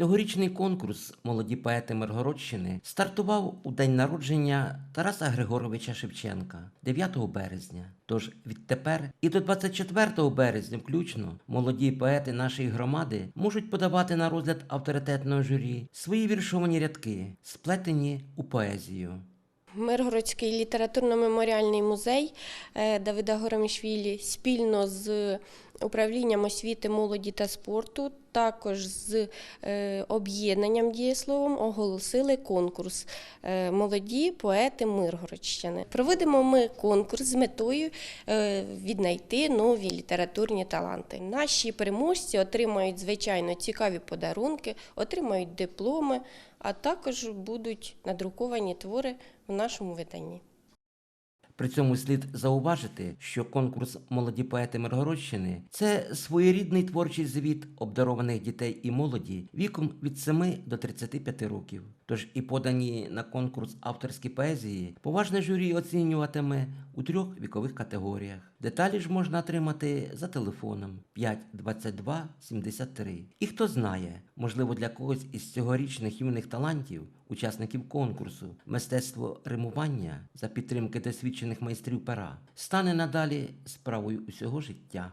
Цьогорічний конкурс Молоді поети Миргородщини стартував у день народження Тараса Григоровича Шевченка 9 березня. Тож відтепер і до 24 березня, включно, молоді поети нашої громади можуть подавати на розгляд авторитетного журі свої віршовані рядки, сплетені у поезію. Миргородський літературно-меморіальний музей е, Давида Горомішвілі спільно з управлінням освіти, молоді та спорту, також з е, об'єднанням дієсловом оголосили конкурс е, Молоді поети Миргородщини. Проводимо ми конкурс з метою е, віднайти нові літературні таланти. Наші переможці отримають звичайно цікаві подарунки, отримають дипломи, а також будуть надруковані твори в нашому виданні. При цьому слід зауважити, що конкурс Молоді поети Миргородщини це своєрідний творчий звіт обдарованих дітей і молоді віком від 7 до 35 років. Тож і подані на конкурс авторські поезії поважне журі оцінюватиме у трьох вікових категоріях. Деталі ж можна отримати за телефоном 5 22 73. І хто знає, можливо, для когось із цьогорічних юних талантів, учасників конкурсу, мистецтво римування за підтримки досвідчених майстрів пера стане надалі справою усього життя.